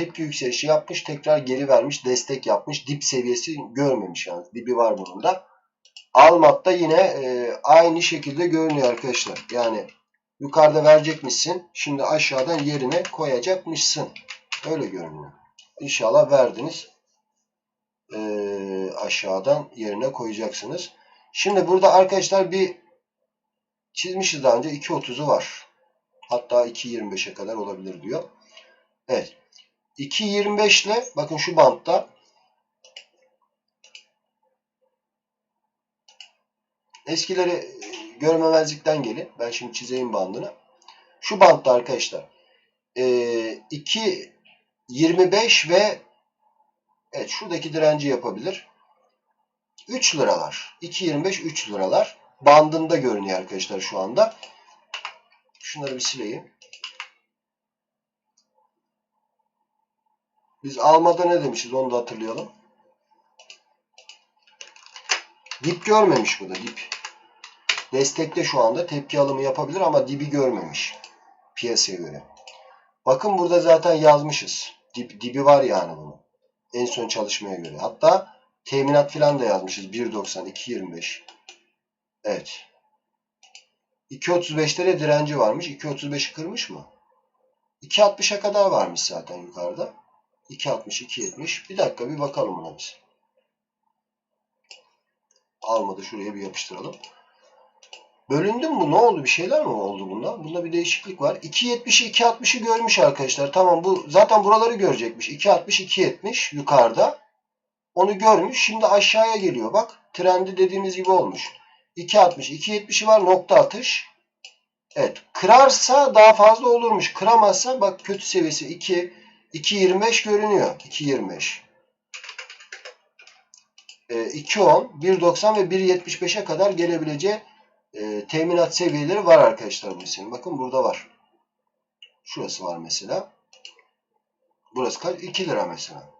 tepki yükselişi yapmış. Tekrar geri vermiş. Destek yapmış. Dip seviyesi görmemiş yani. Dibi var bunun da. Almat'ta yine e, aynı şekilde görünüyor arkadaşlar. Yani yukarıda verecekmişsin. Şimdi aşağıdan yerine koyacakmışsın. Öyle görünüyor. İnşallah verdiniz. E, aşağıdan yerine koyacaksınız. Şimdi burada arkadaşlar bir çizmişiz daha önce 2.30'u var. Hatta 2.25'e kadar olabilir diyor. Evet. 2.25 ile bakın şu bantta eskileri görmemezlikten gelin. Ben şimdi çizeyim bandını. Şu bantta arkadaşlar 2.25 ve evet şuradaki direnci yapabilir. 3 liralar. 2.25 3 liralar. Bandında görünüyor arkadaşlar şu anda. Şunları bir sileyim. Biz almada ne demişiz onu da hatırlayalım. Dip görmemiş bu da dip. Destekte şu anda tepki alımı yapabilir ama dibi görmemiş. Piyasaya göre. Bakın burada zaten yazmışız. Dip, dibi var yani bunun. En son çalışmaya göre. Hatta teminat falan da yazmışız. 1.90, 2.25. Evet. 2.35'te de direnci varmış. 2.35'i kırmış mı? 2.60'a kadar varmış zaten yukarıda. 2.60, 2.70. Bir dakika bir bakalım buna biz. Almadı. Şuraya bir yapıştıralım. Bölündü mü? Ne oldu? Bir şeyler mi oldu bunda? Bunda bir değişiklik var. 2.70'i 2.60'ı görmüş arkadaşlar. Tamam bu zaten buraları görecekmiş. 2.60, 2.70 yukarıda. Onu görmüş. Şimdi aşağıya geliyor. Bak trendi dediğimiz gibi olmuş. 2.60, 2.70'i var. Nokta atış. Evet. Kırarsa daha fazla olurmuş. Kıramazsa bak kötü seviyesi 2, 2.25 görünüyor. 2.25. E, 2.10, 1.90 ve 1.75'e kadar gelebileceği e, teminat seviyeleri var arkadaşlar bu hissinin. Bakın burada var. Şurası var mesela. Burası kaç? 2 lira mesela.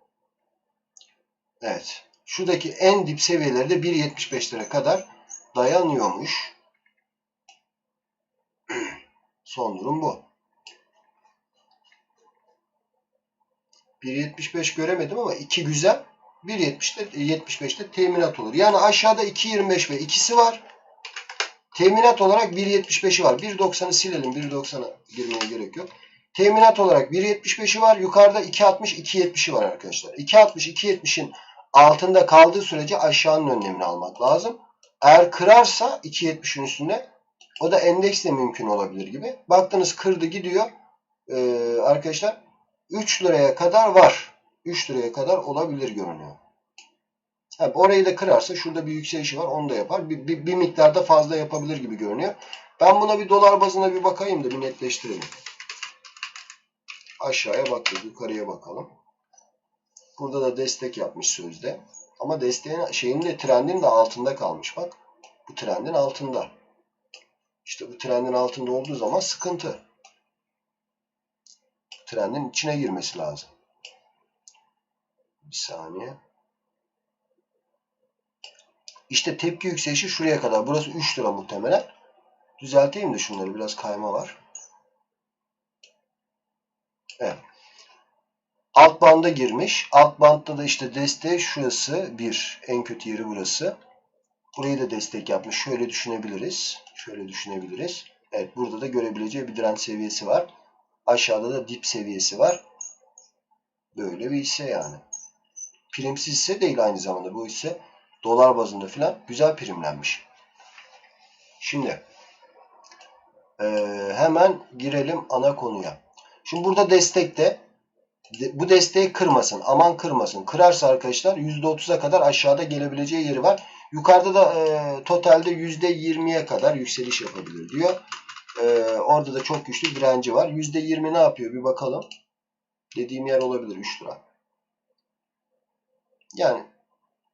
Evet. Şuradaki en dip seviyeleri de 1.75'lere kadar dayanıyormuş. Son durum bu. 1.75 göremedim ama 2 güzel. 1.70'te 75'te teminat olur. Yani aşağıda 2.25 ve ikisi var. Teminat olarak 1.75'i var. 1.90'ı silelim. 1.90'a girmeye gerek yok. Teminat olarak 1.75'i var. Yukarıda 2.60, 2.70'i var arkadaşlar. 2.60, 2.70'in altında kaldığı sürece aşağının önlemini almak lazım. Eğer kırarsa 2.70'in üstünde o da endeksle mümkün olabilir gibi. Baktınız kırdı gidiyor. Ee, arkadaşlar 3 liraya kadar var. 3 liraya kadar olabilir görünüyor. Yani orayı da kırarsa şurada bir yükselişi var onu da yapar. Bir, bir, bir miktarda fazla yapabilir gibi görünüyor. Ben buna bir dolar bazına bir bakayım da bir netleştirelim. Aşağıya baktık yukarıya bakalım. Burada da destek yapmış sözde. Ama desteğin şeyin de trendin de altında kalmış bak. Bu trendin altında. İşte bu trendin altında olduğu zaman sıkıntı. Trendin içine girmesi lazım. Bir saniye. İşte tepki yükselişi şuraya kadar. Burası 3 lira muhtemelen. Düzelteyim de şunları. Biraz kayma var. Evet. Alt banda girmiş. Alt bantta da işte destek şurası 1. En kötü yeri burası. Burayı da destek yapmış. Şöyle düşünebiliriz. Şöyle düşünebiliriz. Evet burada da görebileceği bir direnç seviyesi var. Aşağıda da dip seviyesi var. Böyle bir hisse yani. Primsiz hisse değil aynı zamanda. Bu hisse dolar bazında filan güzel primlenmiş. Şimdi e, hemen girelim ana konuya. Şimdi burada destekte bu desteği kırmasın. Aman kırmasın. Kırarsa arkadaşlar %30'a kadar aşağıda gelebileceği yeri var. Yukarıda da e, totalde %20'ye kadar yükseliş yapabilir diyor. E, orada da çok güçlü direnci var. %20 ne yapıyor bir bakalım. Dediğim yer olabilir 3 lira. Yani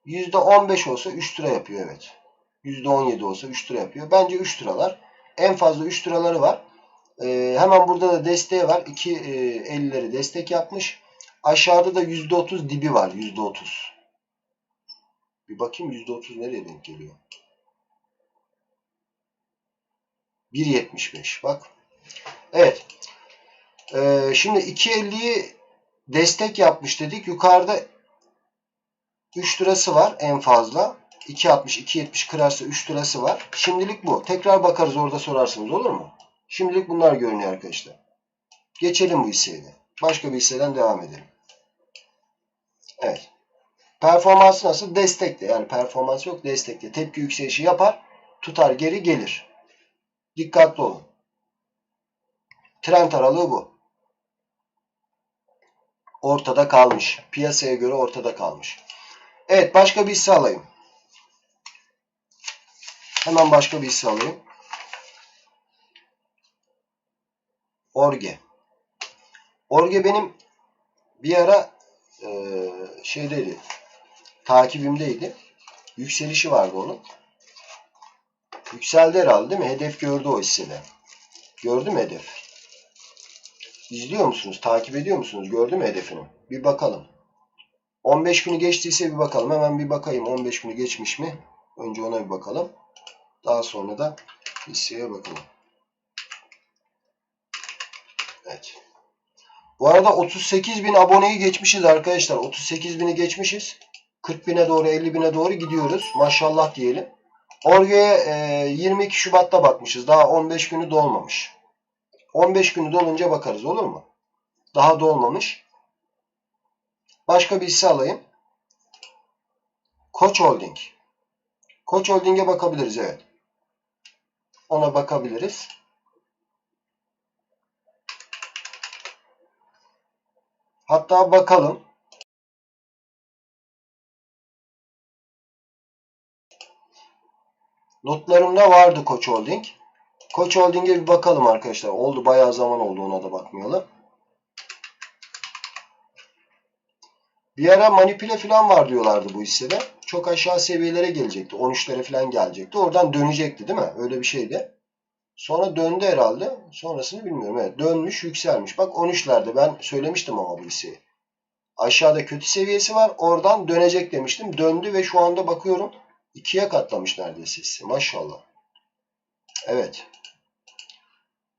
%15 olsa 3 lira yapıyor evet. %17 olsa 3 lira yapıyor. Bence 3 liralar. En fazla 3 liraları var. Ee, hemen burada da desteği var. 2.50'leri e, destek yapmış. Aşağıda da %30 dibi var. %30. Bir bakayım %30 nereye denk geliyor? 1.75 bak. Evet. Ee, şimdi 2.50'yi destek yapmış dedik. Yukarıda 3 lirası var en fazla. 2.60, 2.70 kırarsa 3 lirası var. Şimdilik bu. Tekrar bakarız orada sorarsınız olur mu? Şimdilik bunlar görünüyor arkadaşlar. Geçelim bu hisseye. Başka bir hisseden devam edelim. Evet. Performansı nasıl? Destekte. Yani performans yok destekte. Tepki yükselişi yapar. Tutar geri gelir. Dikkatli olun. Trend aralığı bu. Ortada kalmış. Piyasaya göre ortada kalmış. Evet başka bir hisse alayım. Hemen başka bir hisse alayım. Orge. Orge benim bir ara e, şeydeydi. Takibimdeydi. Yükselişi vardı onun. Yükseldi herhalde değil mi? Hedef gördü o hissede. Gördü mü hedef? İzliyor musunuz? Takip ediyor musunuz? Gördü mü hedefini? Bir bakalım. 15 günü geçtiyse bir bakalım. Hemen bir bakayım 15 günü geçmiş mi? Önce ona bir bakalım. Daha sonra da hisseye bakalım. Evet. Bu arada 38 bin aboneyi geçmişiz arkadaşlar. 38 bini geçmişiz. 40 bine doğru 50 bine doğru gidiyoruz. Maşallah diyelim. Orge'ye e, 22 Şubat'ta bakmışız. Daha 15 günü dolmamış. 15 günü dolunca bakarız olur mu? Daha dolmamış. Başka bir hisse alayım. Koç Holding. Koç Holding'e bakabiliriz evet. Ona bakabiliriz. Hatta bakalım. Notlarımda vardı Koç Holding. Koç Holding'e bir bakalım arkadaşlar. Oldu bayağı zaman oldu ona da bakmayalım. Bir ara manipüle falan var diyorlardı bu hissede. Çok aşağı seviyelere gelecekti. 13'lere falan gelecekti. Oradan dönecekti değil mi? Öyle bir şeydi. Sonra döndü herhalde. Sonrasını bilmiyorum. Evet dönmüş yükselmiş. Bak 13'lerde ben söylemiştim ama bu hisseyi. Aşağıda kötü seviyesi var. Oradan dönecek demiştim. Döndü ve şu anda bakıyorum ikiye katlamış neredeyse hisse. Maşallah. Evet.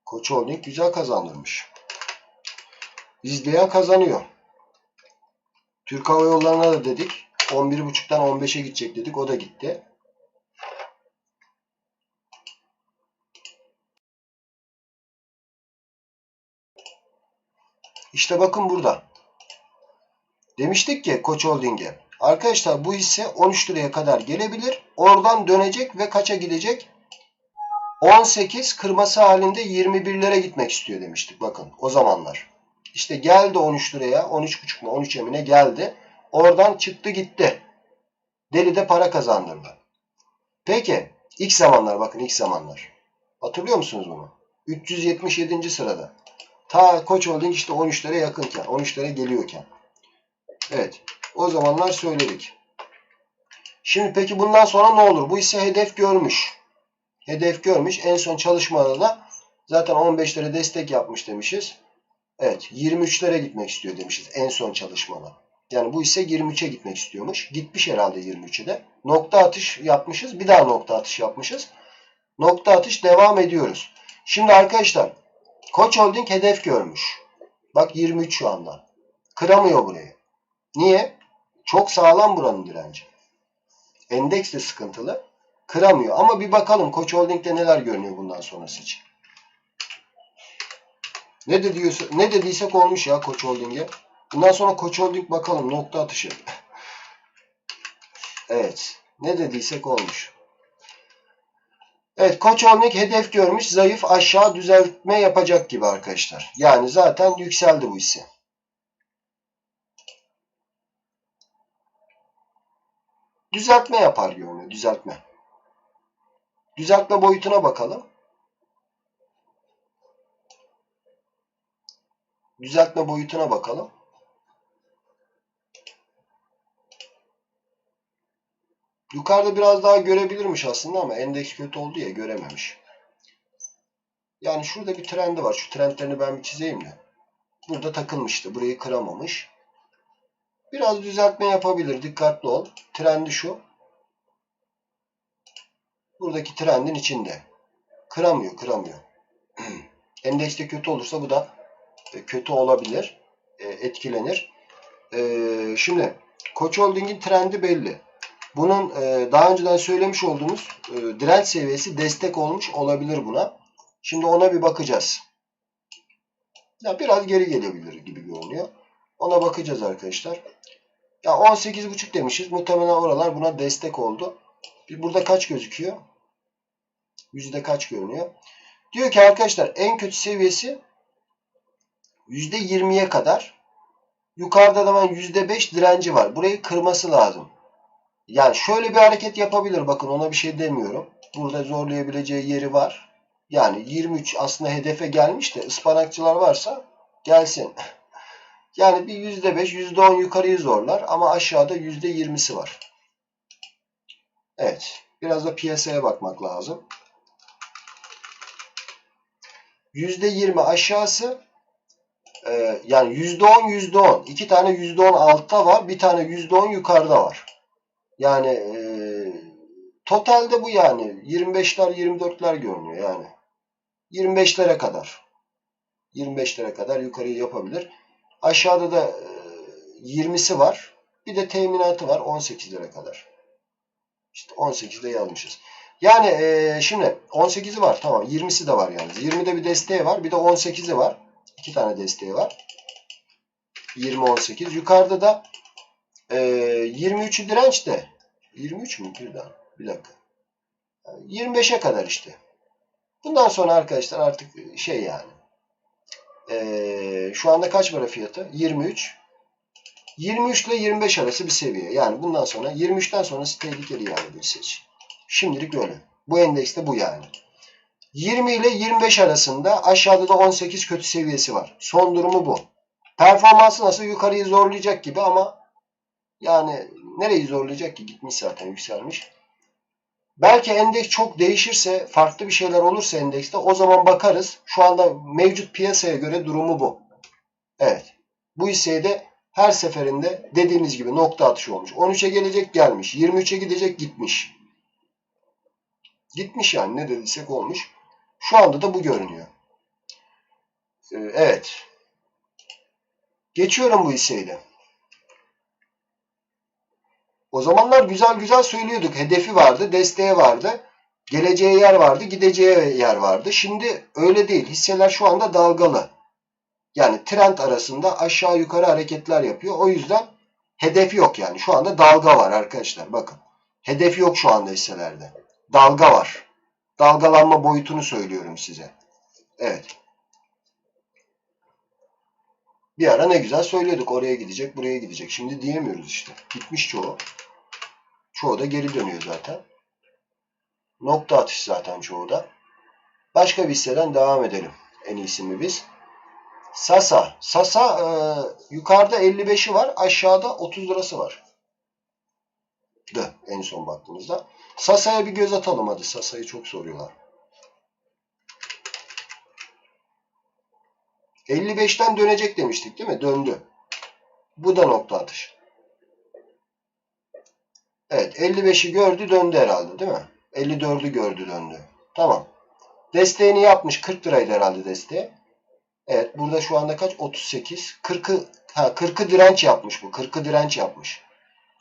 Koç Holding güzel kazandırmış. İzleyen kazanıyor. Türk Hava Yolları'na da dedik. 11.5'tan 15'e gidecek dedik. O da gitti. İşte bakın burada. Demiştik ki Koç Holding'e. Arkadaşlar bu hisse 13 liraya kadar gelebilir. Oradan dönecek ve kaça gidecek? 18 kırması halinde 21'lere gitmek istiyor demiştik. Bakın o zamanlar. İşte geldi 13 liraya. 13,5 mu 13 emine geldi. Oradan çıktı gitti. Deli de para kazandırdı. Peki ilk zamanlar bakın ilk zamanlar. Hatırlıyor musunuz bunu? 377. sırada. Ta Koç Holding işte 13'lere yakınken, 13'lere geliyorken. Evet. O zamanlar söyledik. Şimdi peki bundan sonra ne olur? Bu ise hedef görmüş. Hedef görmüş. En son çalışmada da zaten 15'lere destek yapmış demişiz. Evet 23'lere gitmek istiyor demişiz en son çalışmada. Yani bu ise 23'e gitmek istiyormuş. Gitmiş herhalde 23'e de. Nokta atış yapmışız. Bir daha nokta atış yapmışız. Nokta atış devam ediyoruz. Şimdi arkadaşlar Koç Holding hedef görmüş. Bak 23 şu anda. Kıramıyor burayı. Niye? Çok sağlam buranın direnci. Endeks de sıkıntılı. Kıramıyor. Ama bir bakalım Koç Holding'de neler görünüyor bundan sonrası için. Ne, dediyorsa, ne dediysek olmuş ya Koç Holding'e. Bundan sonra Koç Holding bakalım nokta atışı. evet. Ne dediysek olmuş. Evet Koç Holding hedef görmüş. Zayıf aşağı düzeltme yapacak gibi arkadaşlar. Yani zaten yükseldi bu hisse. Düzeltme yapar görünüyor. Düzeltme. Düzeltme boyutuna bakalım. Düzeltme boyutuna bakalım. Yukarıda biraz daha görebilirmiş aslında ama endeks kötü oldu ya görememiş. Yani şurada bir trendi var. Şu trendlerini ben bir çizeyim de. Burada takılmıştı. Burayı kıramamış. Biraz düzeltme yapabilir. Dikkatli ol. Trendi şu. Buradaki trendin içinde. Kıramıyor, kıramıyor. Endekste kötü olursa bu da kötü olabilir. e, etkilenir. E, şimdi Koç Holding'in trendi belli. Bunun e, daha önceden söylemiş olduğumuz e, direnç seviyesi destek olmuş olabilir buna. Şimdi ona bir bakacağız. Ya biraz geri gelebilir gibi görünüyor. Ona bakacağız arkadaşlar. Ya 18.5 demişiz. Muhtemelen oralar buna destek oldu. Bir burada kaç gözüküyor? Yüzde kaç görünüyor? Diyor ki arkadaşlar en kötü seviyesi yüzde 20'ye kadar. Yukarıda da yüzde 5 direnci var. Burayı kırması lazım. Yani şöyle bir hareket yapabilir. Bakın ona bir şey demiyorum. Burada zorlayabileceği yeri var. Yani 23 aslında hedefe gelmiş de ıspanakçılar varsa gelsin. Yani bir %5, %10 yukarıyı zorlar ama aşağıda %20'si var. Evet. Biraz da piyasaya bakmak lazım. %20 aşağısı e, yani %10 %10. iki tane %10 altta var. Bir tane %10 yukarıda var. Yani e, totalde bu yani 25'ler 24'ler görünüyor yani. 25'lere kadar. 25'lere kadar yukarıyı yapabilir. Aşağıda da e, 20'si var. Bir de teminatı var 18'lere kadar. İşte 18'de yazmışız. Yani e, şimdi 18'i var tamam 20'si de var yani. 20'de bir desteği var bir de 18'i var. İki tane desteği var. 20-18. Yukarıda da e, 23'ü direnç de 23 mü? Bir, daha, bir dakika. 25'e kadar işte. Bundan sonra arkadaşlar artık şey yani. E, şu anda kaç para fiyatı? 23. 23 ile 25 arası bir seviye. Yani bundan sonra 23'ten sonrası tehlikeli yani bir seç. Şimdilik öyle. Bu endekste bu yani. 20 ile 25 arasında aşağıda da 18 kötü seviyesi var. Son durumu bu. Performansı nasıl yukarıyı zorlayacak gibi ama yani nereyi zorlayacak ki? Gitmiş zaten yükselmiş. Belki endeks çok değişirse, farklı bir şeyler olursa endekste o zaman bakarız. Şu anda mevcut piyasaya göre durumu bu. Evet. Bu hisseye de her seferinde dediğimiz gibi nokta atışı olmuş. 13'e gelecek gelmiş. 23'e gidecek gitmiş. Gitmiş yani ne dediysek olmuş. Şu anda da bu görünüyor. Ee, evet. Geçiyorum bu hisseyle. O zamanlar güzel güzel söylüyorduk. Hedefi vardı, desteği vardı. Geleceği yer vardı, gideceği yer vardı. Şimdi öyle değil. Hisseler şu anda dalgalı. Yani trend arasında aşağı yukarı hareketler yapıyor. O yüzden hedefi yok yani. Şu anda dalga var arkadaşlar. Bakın. Hedefi yok şu anda hisselerde. Dalga var. Dalgalanma boyutunu söylüyorum size. Evet. Bir ara ne güzel söylüyorduk. Oraya gidecek, buraya gidecek. Şimdi diyemiyoruz işte. Gitmiş çoğu. Çoğu da geri dönüyor zaten. Nokta atış zaten çoğu da. Başka bir hisseden devam edelim. En iyisi mi biz? Sasa. Sasa e, yukarıda 55'i var. Aşağıda 30 lirası var. De en son baktığımızda. Sasa'ya bir göz atalım hadi. Sasa'yı çok soruyorlar. 55'ten dönecek demiştik değil mi? Döndü. Bu da nokta atış. Evet 55'i gördü döndü herhalde değil mi? 54'ü gördü döndü. Tamam. Desteğini yapmış. 40 liraydı herhalde desteği. Evet burada şu anda kaç? 38. 40'ı ha 40'ı direnç yapmış bu. 40'ı direnç yapmış.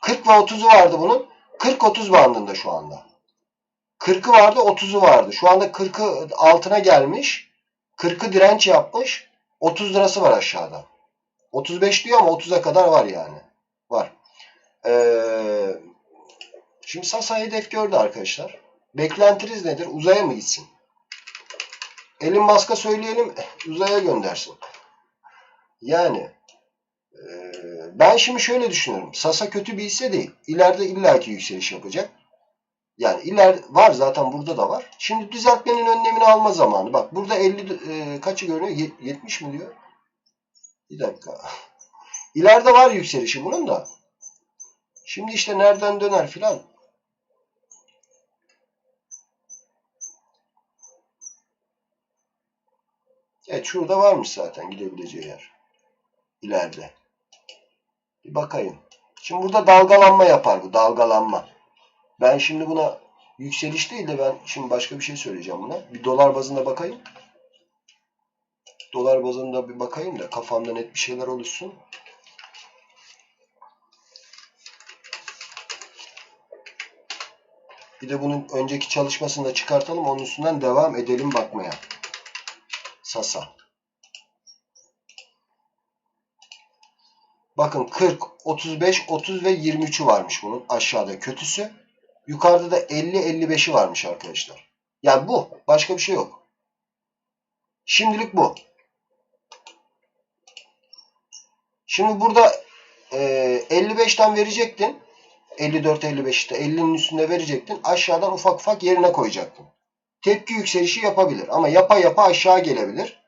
40 ve 30'u vardı bunun. 40-30 bandında şu anda. 40'ı vardı 30'u vardı. Şu anda 40'ı altına gelmiş. 40'ı direnç yapmış. 30 lirası var aşağıda. 35 diyor ama 30'a kadar var yani. Var. Ee, şimdi Sasa hedef gördü arkadaşlar. Beklentiniz nedir? Uzaya mı gitsin? Elin Musk'a söyleyelim uzaya göndersin. Yani e, ben şimdi şöyle düşünüyorum. Sasa kötü bir hisse değil. İleride illaki yükseliş yapacak. Yani iler var zaten burada da var. Şimdi düzeltmenin önlemini alma zamanı. Bak burada 50 e, kaçı görünüyor? 70 mi diyor? Bir dakika. İleride var yükselişi bunun da. Şimdi işte nereden döner filan. Evet şurada varmış zaten gidebileceği yer. İleride. Bir bakayım. Şimdi burada dalgalanma yapar bu. Dalgalanma. Ben şimdi buna yükseliş değil de ben şimdi başka bir şey söyleyeceğim buna. Bir dolar bazında bakayım. Dolar bazında bir bakayım da kafamda net bir şeyler oluşsun. Bir de bunun önceki çalışmasını da çıkartalım. Onun üstünden devam edelim bakmaya. Sasa. Bakın 40, 35, 30 ve 23'ü varmış bunun aşağıda kötüsü. Yukarıda da 50, 55'i varmış arkadaşlar. Yani bu. Başka bir şey yok. Şimdilik bu. Şimdi burada e, 55'ten verecektin. 54, 55 işte 50'nin üstünde verecektin. Aşağıdan ufak ufak yerine koyacaktın. Tepki yükselişi yapabilir. Ama yapa yapa aşağı gelebilir.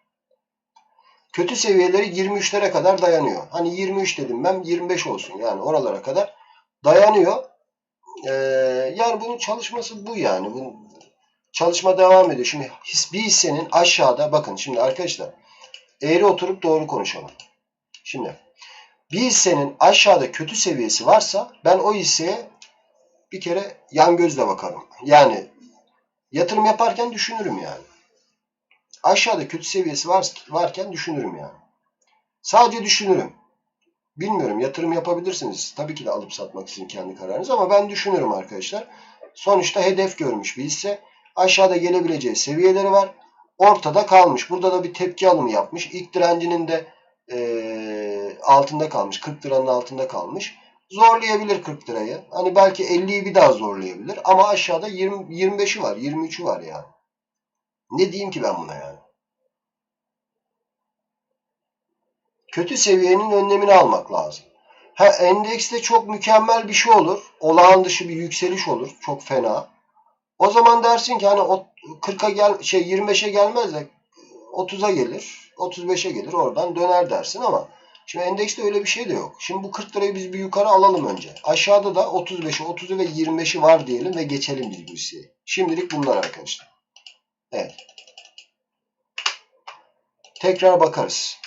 Kötü seviyeleri 23'lere kadar dayanıyor. Hani 23 dedim ben 25 olsun. Yani oralara kadar dayanıyor. Ee, yani bunun çalışması bu yani. Bunun çalışma devam ediyor. Şimdi bir hissenin aşağıda bakın şimdi arkadaşlar eğri oturup doğru konuşalım. Şimdi bir hissenin aşağıda kötü seviyesi varsa ben o hisseye bir kere yan gözle bakarım. Yani yatırım yaparken düşünürüm yani. Aşağıda kötü seviyesi var, varken düşünürüm yani. Sadece düşünürüm. Bilmiyorum yatırım yapabilirsiniz. Tabii ki de alıp satmak sizin kendi kararınız ama ben düşünürüm arkadaşlar. Sonuçta hedef görmüş bir hisse. Aşağıda gelebileceği seviyeleri var. Ortada kalmış. Burada da bir tepki alımı yapmış. İlk direncinin de e, altında kalmış. 40 liranın altında kalmış. Zorlayabilir 40 lirayı. Hani belki 50'yi bir daha zorlayabilir. Ama aşağıda 20, 25'i var. 23'ü var yani. Ne diyeyim ki ben buna yani? Kötü seviyenin önlemini almak lazım. Ha endekste çok mükemmel bir şey olur. Olağan dışı bir yükseliş olur. Çok fena. O zaman dersin ki hani 40'a gel şey 25'e gelmez de 30'a gelir. 35'e gelir. Oradan döner dersin ama şimdi endekste öyle bir şey de yok. Şimdi bu 40 lirayı biz bir yukarı alalım önce. Aşağıda da 35'i, 30'u ve 25'i var diyelim ve geçelim biz bu hisseyi. Şimdilik bunlar arkadaşlar. Evet. Tekrar bakarız.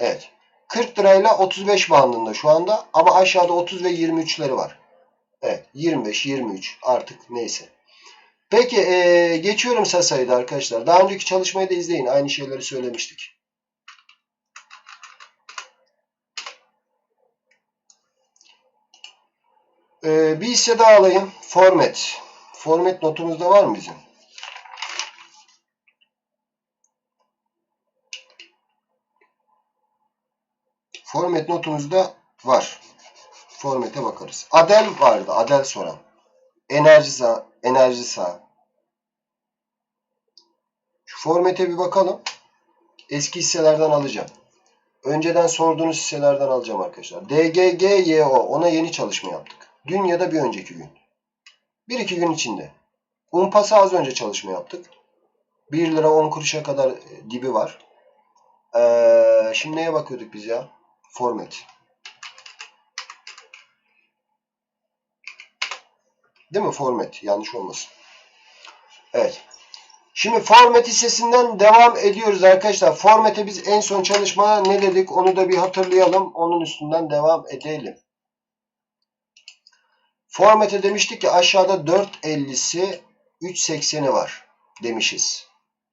Evet. 40 lirayla 35 bandında şu anda ama aşağıda 30 ve 23'leri var. Evet. 25, 23 artık neyse. Peki ee, geçiyorum Sasa'yı da arkadaşlar. Daha önceki çalışmayı da izleyin. Aynı şeyleri söylemiştik. Ee, bir hisse daha alayım. Format. Format notumuzda var mı bizim? Format notumuzda var. Format'e bakarız. Adel vardı. Adel soran. Enerji sağ, enerji sağ. Şu formate bir bakalım. Eski hisselerden alacağım. Önceden sorduğunuz hisselerden alacağım arkadaşlar. DGGYO ona yeni çalışma yaptık. Dün ya da bir önceki gün. Bir iki gün içinde. Unpas'a az önce çalışma yaptık. 1 lira 10 kuruşa kadar dibi var. Ee, şimdi neye bakıyorduk biz ya? Format. Değil mi? Format. Yanlış olmasın. Evet. Şimdi format hissesinden devam ediyoruz arkadaşlar. Format'e biz en son çalışmada ne dedik? Onu da bir hatırlayalım. Onun üstünden devam edelim. Format'e demiştik ki aşağıda 4.50'si 3.80'i var demişiz.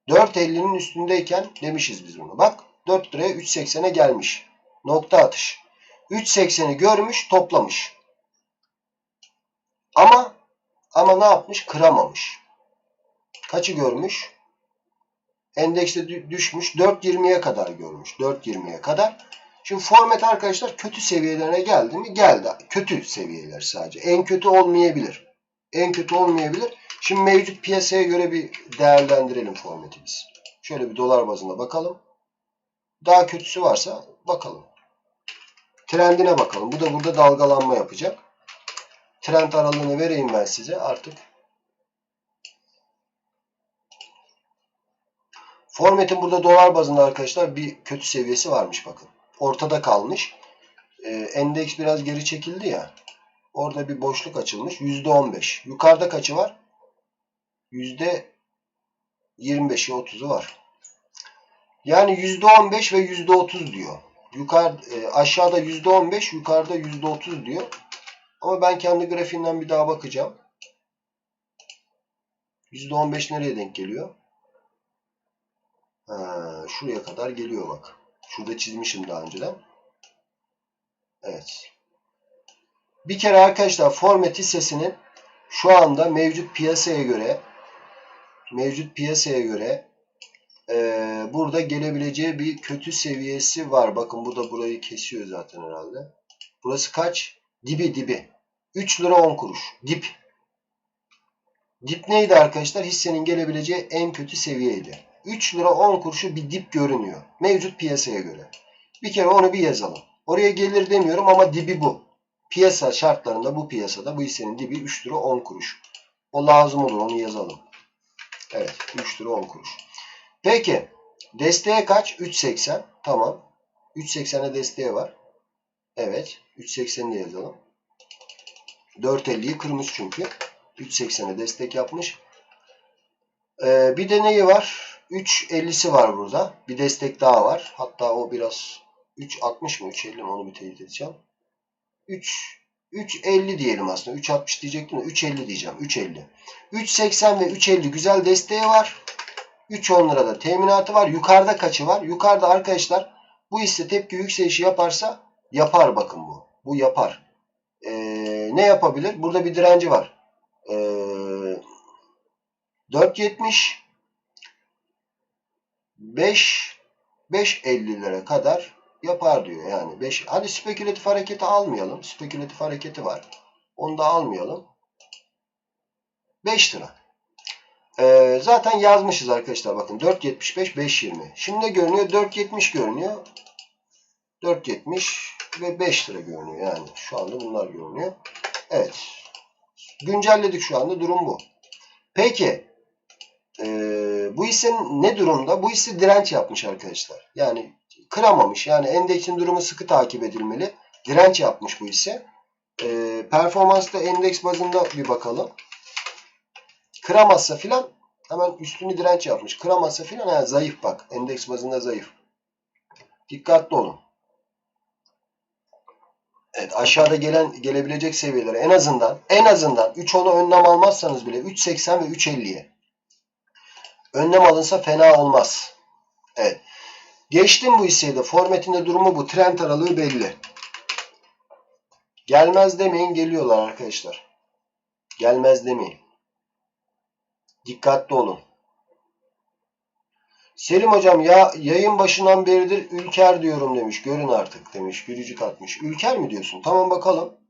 4.50'nin üstündeyken demişiz biz bunu. Bak 4 liraya 3.80'e gelmiş. Nokta atış. 3.80'i görmüş toplamış. Ama ama ne yapmış? Kıramamış. Kaçı görmüş? Endekste düşmüş. 4.20'ye kadar görmüş. 4.20'ye kadar. Şimdi format arkadaşlar kötü seviyelerine geldi mi? Geldi. Kötü seviyeler sadece. En kötü olmayabilir. En kötü olmayabilir. Şimdi mevcut piyasaya göre bir değerlendirelim formatı biz. Şöyle bir dolar bazında bakalım. Daha kötüsü varsa bakalım. Trendine bakalım. Bu da burada dalgalanma yapacak. Trend aralığını vereyim ben size artık. Format'in burada dolar bazında arkadaşlar bir kötü seviyesi varmış bakın. Ortada kalmış. Ee, endeks biraz geri çekildi ya. Orada bir boşluk açılmış. %15. Yukarıda kaçı var? %25'i 30'u var. Yani %15 ve %30 diyor. Yukarı, e, aşağıda %15, yukarıda %30 diyor. Ama ben kendi grafiğinden bir daha bakacağım. %15 nereye denk geliyor? Ha, şuraya kadar geliyor bak. Şurada çizmişim daha önceden. Evet. Bir kere arkadaşlar format hissesinin şu anda mevcut piyasaya göre mevcut piyasaya göre eee, burada gelebileceği bir kötü seviyesi var. Bakın bu da burayı kesiyor zaten herhalde. Burası kaç? Dibi dibi. 3 lira 10 kuruş. Dip. Dip neydi arkadaşlar? Hissenin gelebileceği en kötü seviyeydi. 3 lira 10 kuruşu bir dip görünüyor. Mevcut piyasaya göre. Bir kere onu bir yazalım. Oraya gelir demiyorum ama dibi bu. Piyasa şartlarında bu piyasada bu hissenin dibi 3 lira 10 kuruş. O lazım olur onu yazalım. Evet 3 lira 10 kuruş. Peki desteğe kaç? 3.80. Tamam. 3.80'e desteğe var. Evet. 3.80'i de yazalım. 4.50'yi kırmış çünkü. 3.80'e destek yapmış. Ee, bir de neyi var? 3.50'si var burada. Bir destek daha var. Hatta o biraz 3.60 mı 3.50 mi onu bir teyit edeceğim. 3 3.50 diyelim aslında. 3.60 diyecektim de 3.50 diyeceğim. 3.50. 3.80 ve 3.50 güzel desteği var. 3.10 lirada teminatı var. Yukarıda kaçı var? Yukarıda arkadaşlar bu hisse tepki yükselişi yaparsa yapar bakın bu. Bu yapar. Ee, ne yapabilir? Burada bir direnci var. Ee, 4.70 5 5.50'lere kadar yapar diyor. Yani 5 hadi spekülatif hareketi almayalım. Spekülatif hareketi var. Onu da almayalım. 5 lira. Ee, zaten yazmışız arkadaşlar bakın 4.75 5.20. Şimdi ne görünüyor? 4.70 görünüyor. 4.70 ve 5 lira görünüyor yani. Şu anda bunlar görünüyor. Evet. Güncelledik şu anda. Durum bu. Peki ee, bu hissenin ne durumda? Bu hisse direnç yapmış arkadaşlar. Yani kıramamış. Yani endeksin durumu sıkı takip edilmeli. Direnç yapmış bu hisse. Ee, performansta endeks bazında bir bakalım. Kıramazsa filan hemen üstünü direnç yapmış. Kıramazsa filan yani zayıf bak. Endeks bazında zayıf. Dikkatli olun. Evet aşağıda gelen gelebilecek seviyeler en azından en azından 3.10'u önlem almazsanız bile 3.80 ve 3.50'ye önlem alınsa fena olmaz. Evet. Geçtim bu hisseyi de. Formatinde durumu bu. Trend aralığı belli. Gelmez demeyin geliyorlar arkadaşlar. Gelmez demeyin. Dikkatli olun. Selim hocam ya yayın başından beridir Ülker diyorum demiş. Görün artık demiş. Gülücük atmış. Ülker mi diyorsun? Tamam bakalım.